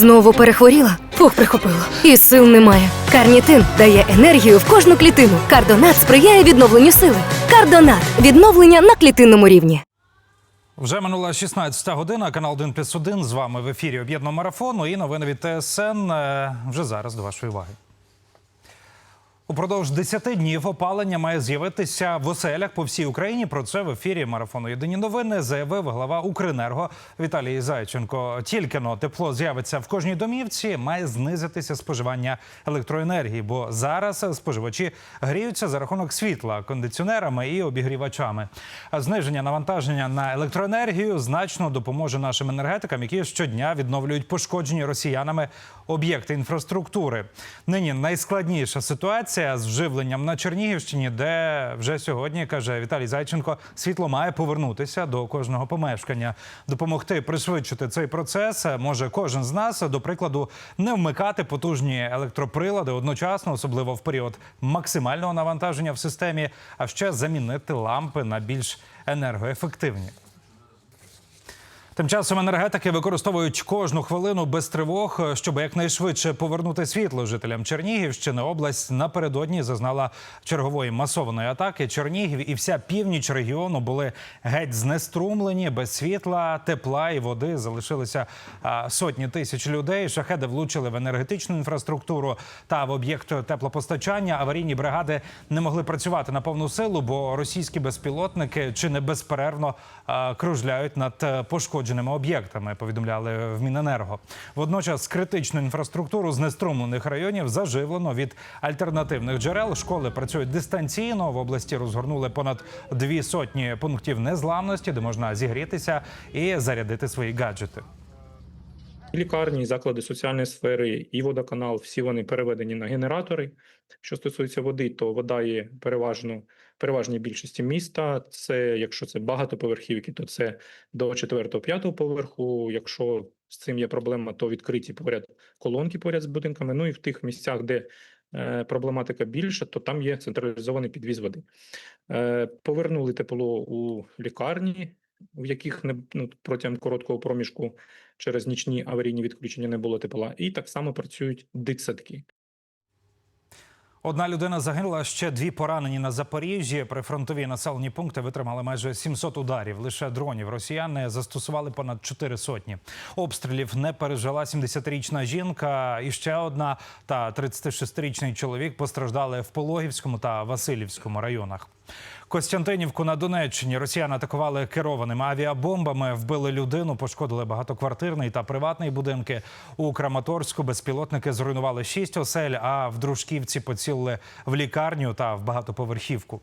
Знову перехворіла? Фух, прихопило. І сил немає. Карнітин дає енергію в кожну клітину. Кардонат сприяє відновленню сили. Кардонат відновлення на клітинному рівні. Вже минула 16 година. Канал 1 плюс 1. З вами в ефірі об'єднаного марафону і новини від ТСН е, вже зараз до вашої уваги. Упродовж 10 днів опалення має з'явитися в оселях по всій Україні. Про це в ефірі марафону Єдині новини заявив глава Укренерго Віталій Зайченко. Тільки но тепло з'явиться в кожній домівці, має знизитися споживання електроенергії, бо зараз споживачі гріються за рахунок світла кондиціонерами і обігрівачами. Зниження навантаження на електроенергію значно допоможе нашим енергетикам, які щодня відновлюють пошкоджені росіянами об'єкти інфраструктури. Нині найскладніша ситуація з вживленням на Чернігівщині, де вже сьогодні каже Віталій Зайченко, світло має повернутися до кожного помешкання. Допомогти пришвидшити цей процес може кожен з нас. До прикладу, не вмикати потужні електроприлади одночасно, особливо в період максимального навантаження в системі, а ще замінити лампи на більш енергоефективні. Тим часом енергетики використовують кожну хвилину без тривог, щоб якнайшвидше повернути світло жителям Чернігівщини. Область напередодні зазнала чергової масованої атаки. Чернігів і вся північ регіону були геть знеструмлені без світла, тепла і води. Залишилися сотні тисяч людей. Шахеди влучили в енергетичну інфраструктуру та в об'єкт теплопостачання. Аварійні бригади не могли працювати на повну силу, бо російські безпілотники чи не безперервно кружляють над е, пошкодженими об'єктами. Повідомляли в Міненерго. Водночас критичну інфраструктуру знеструмлених районів заживлено від альтернативних джерел. Школи працюють дистанційно. В області розгорнули понад дві сотні пунктів незламності, де можна зігрітися і зарядити свої гаджети. Лікарні, і заклади соціальної сфери, і водоканал, всі вони переведені на генератори. Що стосується води, то вода є переважно переважній більшості міста. Це якщо це багатоповерхівки, то це до 4-5 поверху. Якщо з цим є проблема, то відкриті поряд колонки поряд з будинками. Ну і в тих місцях, де е, проблематика більша, то там є централізований підвіз води. Е, повернули тепло у лікарні, в яких не ну, протягом короткого проміжку через нічні аварійні відключення не було тепла, і так само працюють дитсадки. Одна людина загинула, ще дві поранені на Запоріжжі. Прифронтові населені пункти витримали майже 700 ударів. Лише дронів росіяни застосували понад 4 сотні. Обстрілів не пережила 70-річна жінка. І ще одна та 36-річний чоловік постраждали в Пологівському та Васильівському районах. Костянтинівку на Донеччині росіяни атакували керованими авіабомбами, вбили людину, пошкодили багатоквартирний та приватний будинки. У Краматорську безпілотники зруйнували шість осель, а в Дружківці поцілили в лікарню та в багатоповерхівку.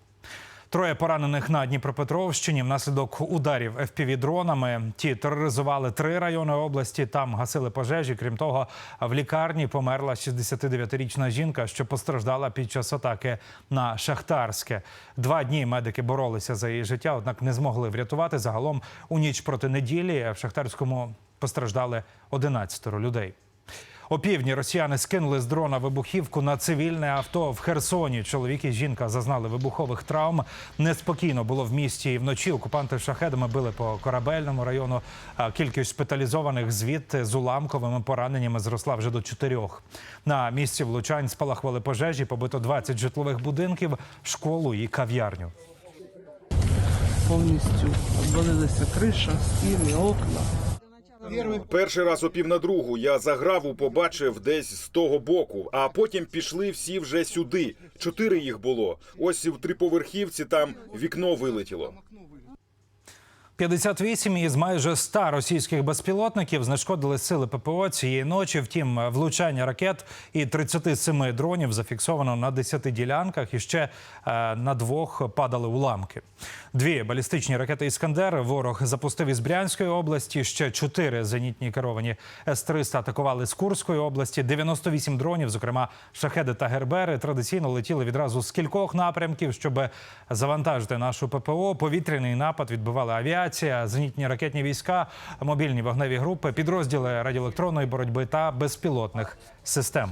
Троє поранених на Дніпропетровщині внаслідок ударів fpv дронами. Ті тероризували три райони області. Там гасили пожежі. Крім того, в лікарні померла 69-річна жінка, що постраждала під час атаки на Шахтарське. Два дні медики боролися за її життя, однак не змогли врятувати. Загалом у ніч проти неділі в Шахтарському постраждали 11 людей. Опівдні росіяни скинули з дрона вибухівку на цивільне авто в Херсоні. Чоловік і жінка зазнали вибухових травм. Неспокійно було в місті і вночі. Окупанти шахедами били по корабельному району. Кількість шпиталізованих звідти з уламковими пораненнями зросла вже до чотирьох. На місці влучань спалахували пожежі. Побито 20 житлових будинків, школу і кав'ярню. повністю обвалилися криша, стіни, окна. Перший раз о пів на другу я заграву побачив десь з того боку, а потім пішли всі вже сюди. Чотири їх було. Ось в триповерхівці там вікно вилетіло. 58 із майже 100 російських безпілотників знешкодили сили ППО цієї ночі. Втім, влучання ракет і 37 дронів зафіксовано на 10 ділянках. І ще е, на двох падали уламки. Дві балістичні ракети Іскандер ворог запустив із Брянської області. Ще чотири зенітні керовані С-300 атакували з Курської області. 98 дронів, зокрема шахеди та гербери, традиційно летіли відразу з кількох напрямків, щоб завантажити нашу ППО. Повітряний напад відбивали авіація, зенітні ракетні війська, мобільні вогневі групи, підрозділи радіоелектронної боротьби та безпілотних систем.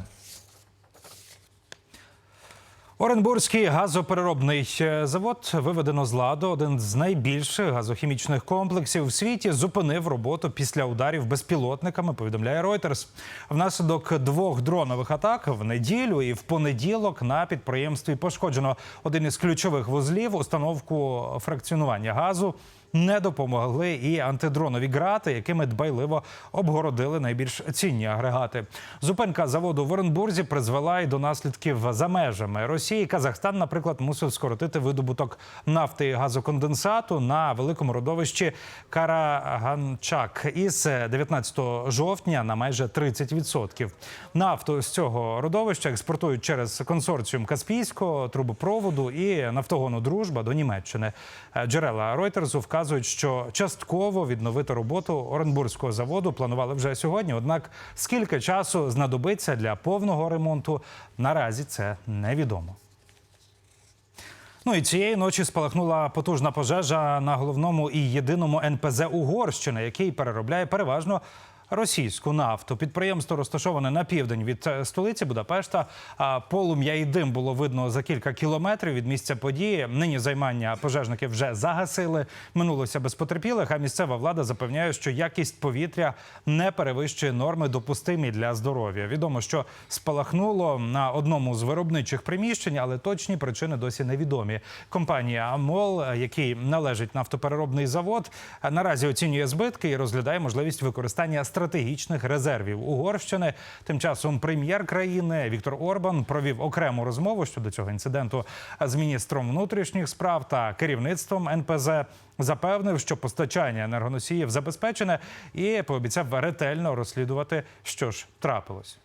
Оренбурзький газопереробний е, завод виведено з ладу. Один з найбільших газохімічних комплексів в світі зупинив роботу після ударів безпілотниками. Повідомляє Reuters. Внаслідок двох дронових атак в неділю і в понеділок на підприємстві пошкоджено один із ключових вузлів установку фракціонування газу. Не допомогли і антидронові грати, якими дбайливо обгородили найбільш цінні агрегати. Зупинка заводу в Оренбурзі призвела і до наслідків за межами Росії. Казахстан, наприклад, мусив скоротити видобуток нафти і газоконденсату на великому родовищі Караганчак із 19 жовтня на майже 30%. Нафту з цього родовища експортують через консорціум Каспійського трубопроводу і нафтогону Дружба до Німеччини. Е, Джерела Ройтерсу вказують, що частково відновити роботу Оренбурзького заводу планували вже сьогодні. Однак скільки часу знадобиться для повного ремонту, наразі це невідомо. Ну і цієї ночі спалахнула потужна пожежа на головному і єдиному НПЗ Угорщини, який переробляє переважно. Російську нафту підприємство розташоване на південь від е, столиці Будапешта. Полум'я і дим було видно за кілька кілометрів від місця події. Нині займання пожежники вже загасили. Минулося без потерпілих. А місцева влада запевняє, що якість повітря не перевищує норми, допустимі для здоров'я. Відомо, що спалахнуло на одному з виробничих приміщень, але точні причини досі невідомі. Компанія Амол, який належить нафтопереробний завод, наразі оцінює збитки і розглядає можливість використання стратегічних резервів Угорщини. Тим часом прем'єр країни Віктор Орбан провів окрему розмову щодо цього інциденту з міністром внутрішніх справ та керівництвом НПЗ. Запевнив, що постачання енергоносіїв забезпечене, і пообіцяв ретельно розслідувати, що ж трапилось.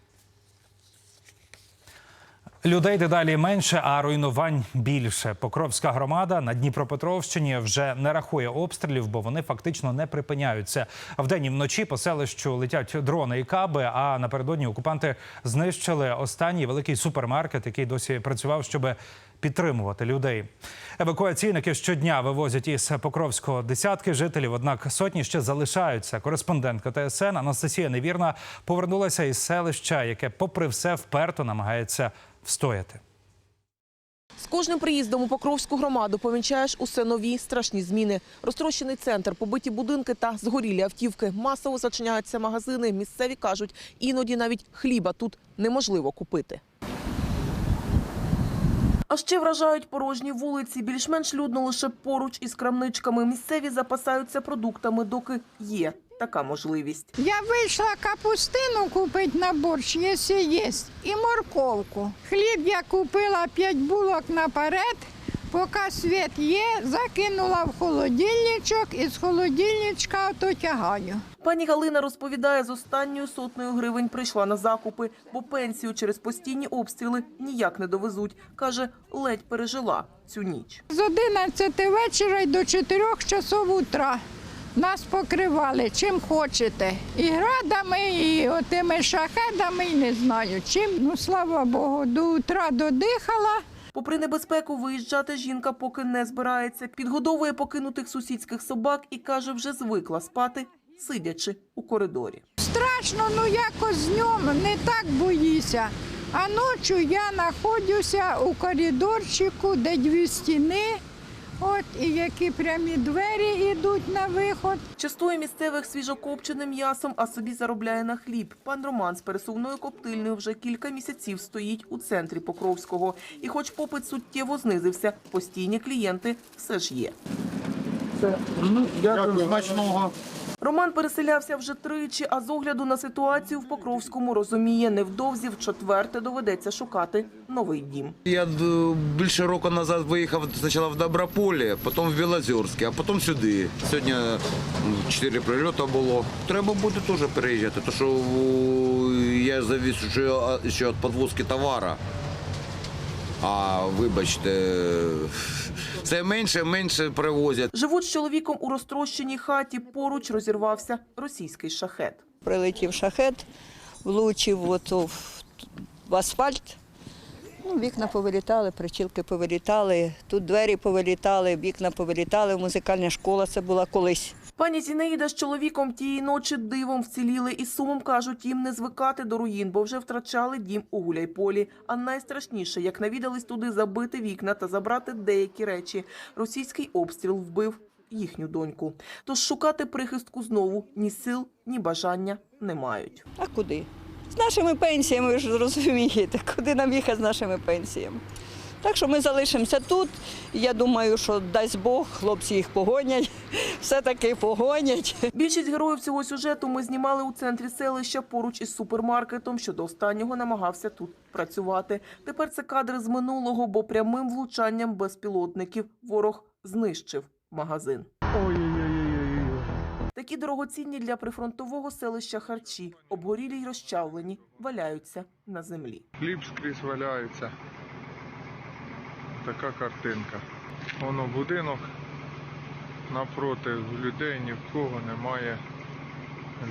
Людей дедалі менше, а руйнувань більше. Покровська громада на Дніпропетровщині вже не рахує обстрілів, бо вони фактично не припиняються. Вдень і вночі по селищу летять дрони і каби. А напередодні окупанти знищили останній великий супермаркет, який досі працював, щоб підтримувати людей. Евакуаційники щодня вивозять із Покровського десятки жителів. Однак сотні ще залишаються. Кореспондентка ТСН Анастасія Невірна повернулася із селища, яке, попри все, вперто намагається встояти. З кожним приїздом у Покровську громаду помічаєш усе нові страшні зміни. Розтрощений центр, побиті будинки та згорілі автівки. Масово зачиняються магазини. Місцеві кажуть, іноді навіть хліба тут неможливо купити. А ще вражають порожні вулиці. Більш-менш людно лише поруч із крамничками. Місцеві запасаються продуктами, доки є така можливість. Я вийшла капустину купити на борщ, якщо є, і морковку. Хліб я купила 5 булок наперед, поки світ є, закинула в холодильничок і з холодильничка ото тягаю. Пані Галина розповідає, з останньою сотнею гривень прийшла на закупи, бо пенсію через постійні обстріли ніяк не довезуть. Каже, ледь пережила цю ніч. З 11 вечора й до 4 часов утра. Нас покривали чим хочете. І градами, і отими шахедами, і не знаю чим. Ну, слава Богу, до утра додихала. Попри небезпеку, виїжджати жінка поки не збирається. Підгодовує покинутих сусідських собак і каже, вже звикла спати, сидячи у коридорі. Страшно, ну якось днем не так боїся. А ночі я знаходжуся у коридорчику, де дві стіни. От і які прямі двері йдуть на виход. Частує місцевих свіжокопченим м'ясом, а собі заробляє на хліб. Пан Роман з пересувною коптильною вже кілька місяців стоїть у центрі Покровського. І хоч попит суттєво знизився, постійні клієнти все ж є. Дякую, смачного. Роман переселявся вже тричі, а з огляду на ситуацію в Покровському розуміє, невдовзі в четверте доведеться шукати новий дім. Я більше року назад виїхав спочатку в Доброполі, потім в Білозерське, а потім сюди. Сьогодні чотири прильоти було. Треба буде теж переїжджати, тому що я завіс ще, від підвозки товару. А вибачте, все менше менше привозять. Живуть з чоловіком у розтрощеній хаті. Поруч розірвався російський шахет. Прилетів шахет, влучив в асфальт. Ну, вікна повилітали, причілки повилітали, тут двері повилітали, вікна повилітали, музикальна школа це була колись. Пані Зінаїда з чоловіком тієї ночі дивом вціліли і сумом кажуть, їм не звикати до руїн, бо вже втрачали дім у Гуляйполі. А найстрашніше, як навідались туди забити вікна та забрати деякі речі. Російський обстріл вбив їхню доньку. Тож шукати прихистку знову ні сил, ні бажання не мають. А куди? З нашими пенсіями, ви ж розумієте, куди нам їхати з нашими пенсіями. Так що ми залишимося тут. Я думаю, що дасть Бог, хлопці їх погонять, все-таки погонять. Більшість героїв цього сюжету ми знімали у центрі селища поруч із супермаркетом, що до останнього намагався тут працювати. Тепер це кадри з минулого, бо прямим влучанням безпілотників ворог знищив магазин. Ой-ой-ой-ой-ой. Такі дорогоцінні для прифронтового селища харчі, обгорілі й розчавлені, валяються на землі. Хліб скрізь валяється. Така картинка. Воно будинок напроти людей ні в кого немає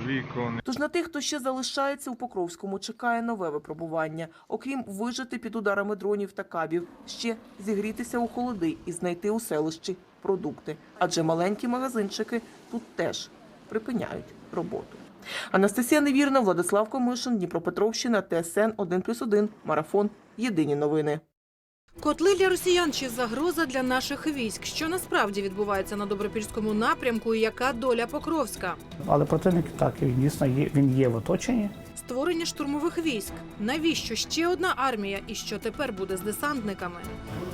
вікон. Тож на тих, хто ще залишається у Покровському, чекає нове випробування. Окрім вижити під ударами дронів та кабів, ще зігрітися у холоди і знайти у селищі продукти. Адже маленькі магазинчики тут теж припиняють роботу. Анастасія Невірна, Владислав Комишин, Дніпропетровщина, ТСН 1+,1, Марафон. Єдині новини. Котли для росіян чи загроза для наших військ. Що насправді відбувається на добропільському напрямку і яка доля Покровська? Але противник так він дійсно є. Він є в оточенні. Створення штурмових військ. Навіщо ще одна армія? І що тепер буде з десантниками?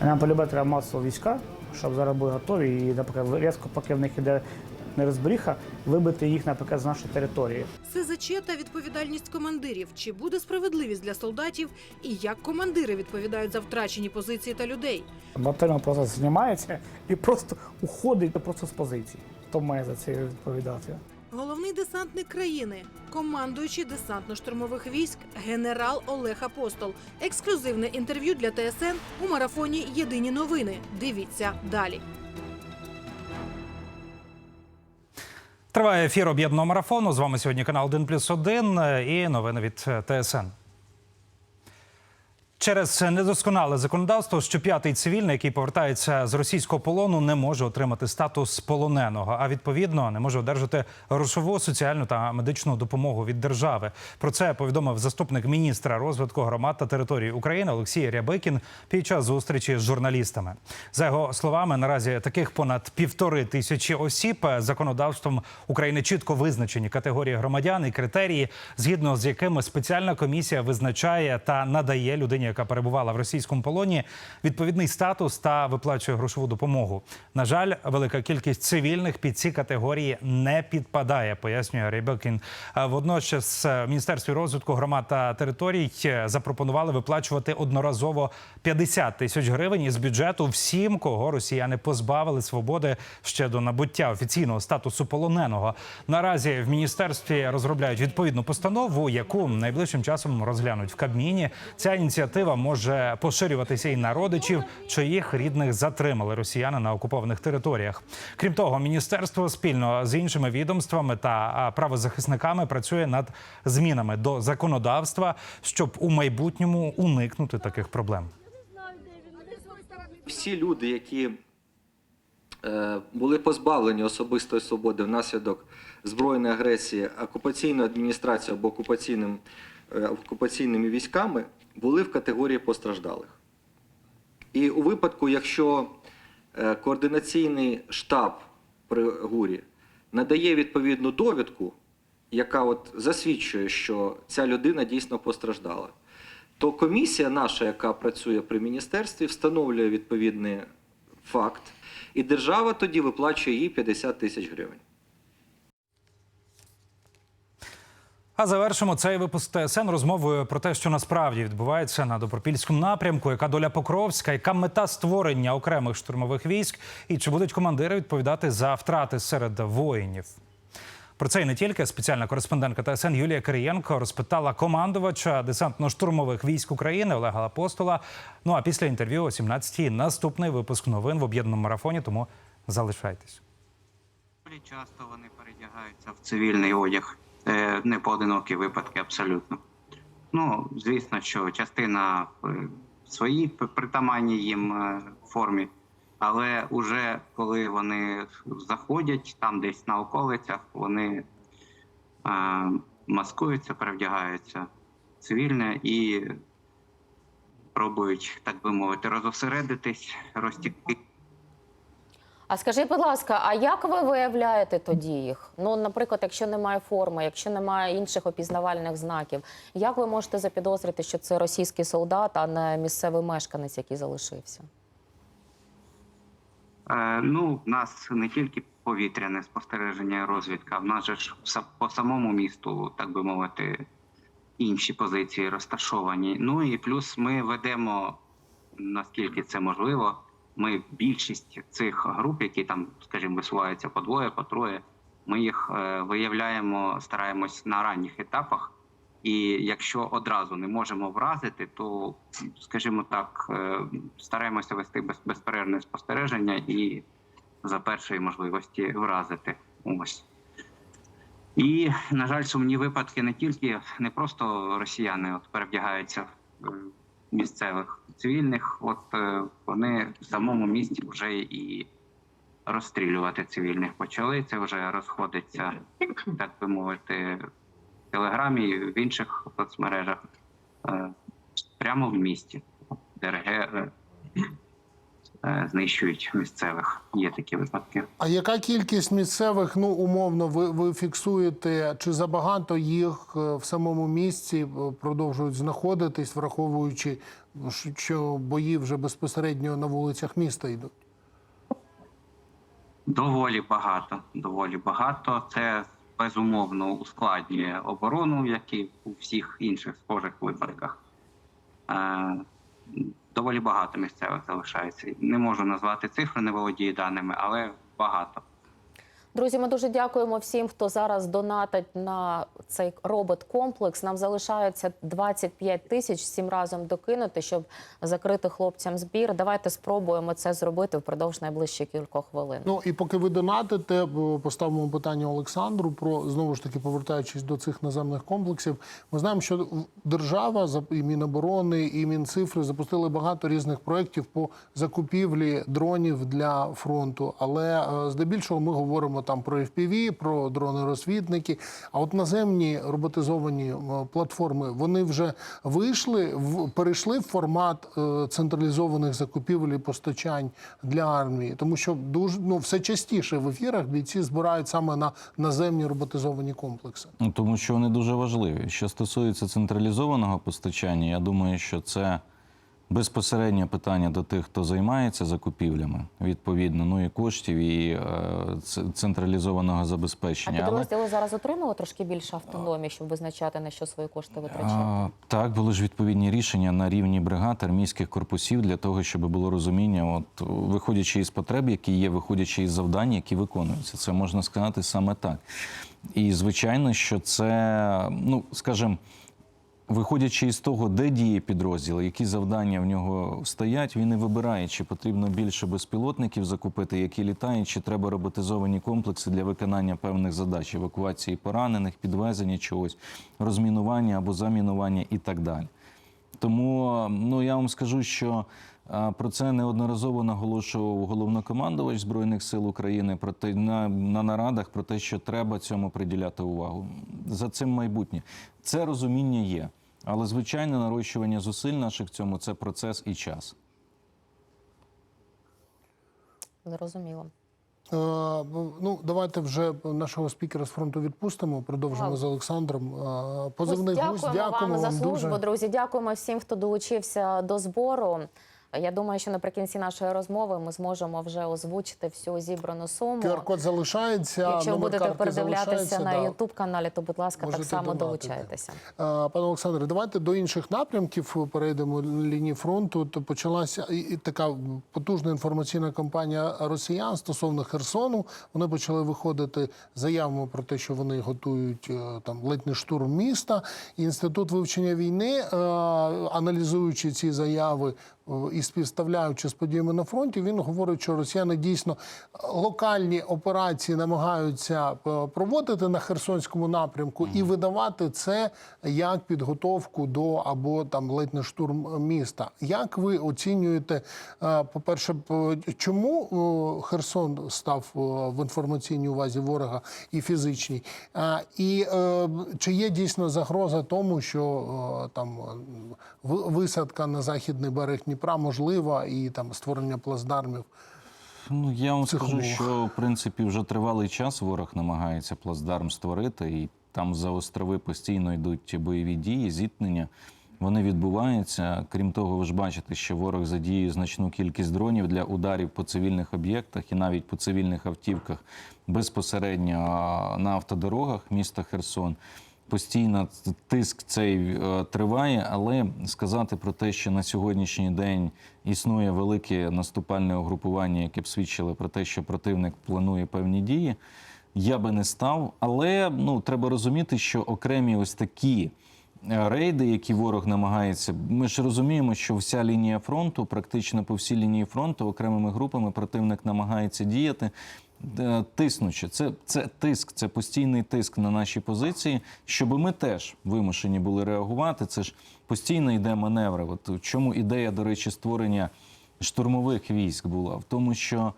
Нам полюбити треба масово війська, щоб зараз були готові. І, наприклад, різко, поки в них іде нерозберіха, вибити їх, наприклад, з нашої території. СЗЧ та відповідальність командирів. Чи буде справедливість для солдатів? І як командири відповідають за втрачені позиції та людей? Батальйон просто знімається і просто уходить просто з позиції. Хто має за це відповідати? Головний десантник країни, командуючий десантно-штурмових військ, генерал Олег Апостол. Ексклюзивне інтерв'ю для ТСН у марафоні Єдині новини. Дивіться далі. Триває ефір об'єднаного марафону. З вами сьогодні канал 1+,1 і новини від е, ТСН. Через недосконале законодавство щоп'ятий цивільний, який повертається з російського полону, не може отримати статус полоненого, а відповідно не може одержати грошову, соціальну та медичну допомогу від держави. Про це повідомив заступник міністра розвитку громад та території України Олексій Рябикін під час зустрічі з журналістами. За його словами, наразі таких понад півтори тисячі осіб законодавством України чітко визначені категорії громадян і критерії, згідно з якими спеціальна комісія визначає та надає людині, яка перебувала в російському полоні, відповідний статус та виплачує грошову допомогу. На жаль, велика кількість цивільних під ці категорії не підпадає, пояснює Рябикін. А Водночас е, міністерстві розвитку громад та територій е, запропонували виплачувати одноразово 50 тисяч гривень із бюджету всім, кого росіяни позбавили свободи ще до набуття офіційного статусу полоненого. Наразі в міністерстві розробляють відповідну постанову, яку найближчим часом розглянуть в Кабміні. Ця ініціатива може поширюватися і на родичів, чиїх рідних затримали росіяни на окупованих територіях. Крім того, міністерство спільно з іншими відомствами та правозахисниками працює над змінами до законодавства, щоб у майбутньому уникнути таких проблем. всі люди, які е, були позбавлені особистої свободи внаслідок збройної агресії окупаційною адміністрацією або окупаційним, е, окупаційними військами, були в категорії постраждалих. І у випадку, якщо е, координаційний штаб при ГУРі надає відповідну довідку, яка от засвідчує, що ця людина дійсно постраждала, то комісія наша, яка працює при міністерстві, встановлює відповідний факт, і держава тоді виплачує їй 50 тисяч гривень. А завершимо цей випуск ТСН розмовою про те, що насправді відбувається на добропільському напрямку, яка доля Покровська, яка мета створення окремих штурмових військ, і чи будуть командири відповідати за втрати серед воїнів. Про це і не тільки спеціальна кореспондентка ТСН Юлія Кирієнко розпитала командувача десантно-штурмових військ України Олега Апостола. Ну а після інтерв'ю о 17-й наступний випуск новин в об'єднаному марафоні. Тому залишайтесь. Часто вони передягаються в цивільний одяг. Е, Не поодинокі випадки абсолютно. Ну, звісно, що частина в своїй п- притаманній їм е, формі, Але уже коли вони заходять там десь на околицях, вони е, маскуються, перевдягаються цивільне і пробують, так би мовити, розосередитись, розтікти А скажіть, будь ласка, а як ви виявляєте тоді їх? Ну, наприклад, якщо немає форми, якщо немає інших опізнавальних знаків, як ви можете запідозрити, що це російський солдат, а не місцевий мешканець, який залишився? Е, ну, в нас не тільки повітряне спостереження розвідка, в нас же ж по самому місту, так би мовити, інші позиції розташовані. Ну і плюс ми ведемо, наскільки це можливо, ми більшість цих груп, які там, скажімо, висуваються по двоє, по троє, ми їх е, виявляємо, стараємось на ранніх етапах. І якщо одразу не можемо вразити, то, скажімо так, е, стараємося вести без, безперервне спостереження і за першої можливості вразити. Ось. І, на жаль, сумні випадки не тільки не просто росіяни от перевдягаються е, місцевих цивільних, от е, вони в самому місті вже і розстрілювати цивільних почали. Це вже розходиться, так би мовити, в Телеграмі в інших соцмережах е, прямо в місті. ДРГ знищують місцевих. Є такі випадки. А яка кількість місцевих, ну умовно, ви, ви фіксуєте, чи забагато їх е, в самому місці е, продовжують знаходитись, враховуючи, що бої вже безпосередньо на вулицях міста йдуть? Доволі багато. Доволі багато. Це безумовно ускладнює оборону, як і у всіх інших схожих випадках. Доволі багато місцевих залишається. Не можу назвати цифри, не володію даними, але багато. Друзі, ми дуже дякуємо всім, хто зараз донатить на цей робот-комплекс. Нам залишається 25 тисяч всім разом докинути, щоб закрити хлопцям збір. Давайте спробуємо це зробити впродовж найближчих кількох хвилин. Ну і поки ви донатите, поставимо питання Олександру про знову ж таки повертаючись до цих наземних комплексів. Ми знаємо, що держава і Міноборони, і Мінцифри запустили багато різних проєктів по закупівлі дронів для фронту. Але е, здебільшого ми говоримо там про FPV, про дрони-розвідники. А от наземні роботизовані е, платформи вони вже вийшли в перейшли в формат е, централізованих закупівель і постачань для армії, тому що дуже ну все частіше в ефірах бійці збирають саме на наземні роботизовані комплекси. Ну, Тому що вони дуже важливі. Що стосується централізованого постачання, я думаю, що це безпосереднє питання до тих, хто займається закупівлями, відповідно, ну і коштів, і е, централізованого А забезпечення. Але зараз отримали трошки більше автономії, щоб визначати на що свої кошти витрачати. А, так, були ж відповідні рішення на рівні бригад армійських корпусів для того, щоб було розуміння, от виходячи із потреб, які є, виходячи із завдань, які виконуються. Це можна сказати саме так. І звичайно, що це, ну скажімо, Виходячи із того, де діє підрозділ, які завдання в нього стоять, він і вибирає, чи потрібно більше безпілотників закупити, які літають, чи треба роботизовані комплекси для виконання певних задач, евакуації поранених, підвезення чогось, розмінування або замінування і так далі. Тому ну я вам скажу, що про це неодноразово наголошував головнокомандувач збройних сил України про те на, на нарадах про те, що треба цьому приділяти увагу. За цим майбутнє це розуміння є, але звичайне нарощування зусиль наших в цьому це процес і час. Зрозуміло. Е, ну, давайте вже нашого спікера з фронту відпустимо. Продовжимо Так. з Олександром. Е, Позивний дякуємо гусь, дякуємо вам за службу, дуже. друзі. Дякуємо всім, хто долучився до збору. Я думаю, що наприкінці нашої розмови ми зможемо вже озвучити всю зібрану суму. QR-код залишається. Якщо номер будете картки передивлятися на да. youtube каналі, то будь ласка, Можете так само донатити. долучайтеся. Пане Олександре, давайте до інших напрямків перейдемо лінії фронту. То почалася і- така потужна інформаційна кампанія росіян стосовно Херсону. Вони почали виходити заявами про те, що вони готують е, там ледь не штурм міста. Інститут вивчення війни, е, аналізуючи ці заяви, і співставляючи з подіями на фронті, він говорить, що росіяни дійсно локальні операції намагаються е, проводити на Херсонському напрямку і видавати це як підготовку до або там ледь не штурм міста. Як ви оцінюєте, е, по-перше, чому е, Херсон став в інформаційній увазі ворога і фізичній? І чи є дійсно загроза тому, що там висадка на західний берег Дніпра можлива і там створення плацдармів? Ну я вам цих скажу, умовах? що в принципі вже тривалий час ворог намагається плацдарм створити, і там за острови постійно йдуть бойові дії, зіткнення. Вони відбуваються. Крім того, ви ж бачите, що ворог задіює значну кількість дронів для ударів по цивільних об'єктах і навіть по цивільних автівках безпосередньо на автодорогах міста Херсон. Постійно тиск цей е, триває, але сказати про те, що на сьогоднішній день існує велике наступальне угрупування, яке б свідчило про те, що противник планує певні дії, я би не став. Але ну треба розуміти, що окремі ось такі е, рейди, які ворог намагається, ми ж розуміємо, що вся лінія фронту, практично по всій лінії фронту, окремими групами противник намагається діяти. Е, Тиснучи, це, це тиск, це постійний тиск на наші позиції, щоб ми теж вимушені були реагувати. Це ж постійно йде маневри. От чому ідея, до речі, створення штурмових військ була в тому, що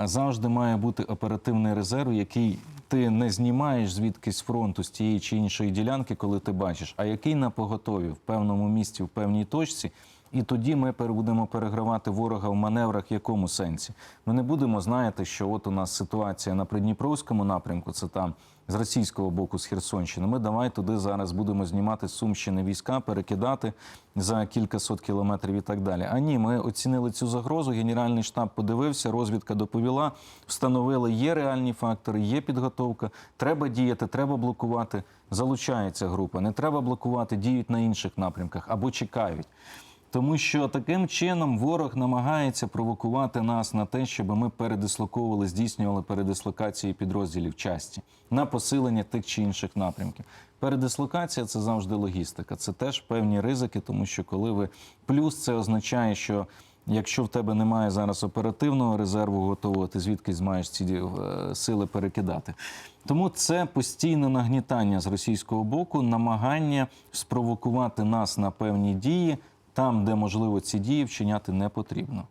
е, завжди має бути оперативний резерв, який ти не знімаєш звідкись з фронту з тієї чи іншої ділянки, коли ти бачиш, а який на поготові в певному місці, в певній точці. І тоді ми будемо перегравати ворога в маневрах в якому сенсі. Ми не будемо знаєте, що от у нас ситуація на Придніпровському напрямку, це там з російського боку, з Херсонщини. Ми давай туди зараз будемо знімати з Сумщини війська, перекидати за кількасот кілометрів і так далі. А ні, ми оцінили цю загрозу. Генеральний штаб подивився, розвідка доповіла, встановили, є реальні фактори, є підготовка. Треба діяти, треба блокувати. Залучається група. Не треба блокувати, діють на інших напрямках або чекають. Тому що таким чином ворог намагається провокувати нас на те, щоб ми передислоковували, здійснювали передислокації підрозділів часті на посилення тих чи інших напрямків. Передислокація це завжди логістика. Це теж певні ризики, тому що коли ви плюс це означає, що якщо в тебе немає зараз оперативного резерву готового, ти звідкись маєш ці е, сили перекидати. Тому це постійне нагнітання з російського боку, намагання спровокувати нас на певні дії там, де можливо ці дії вчиняти не потрібно.